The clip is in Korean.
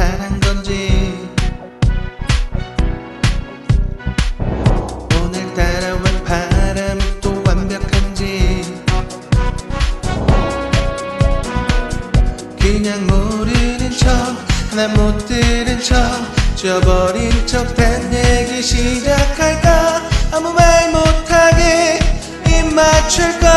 더 바란 건지. 오늘따라 왜 바람이 또 완벽한지. 그냥 모르는 척, 나못 들은 척 지워버린 척단 얘기 시작할까? 아무 말 못하게 입 맞출까?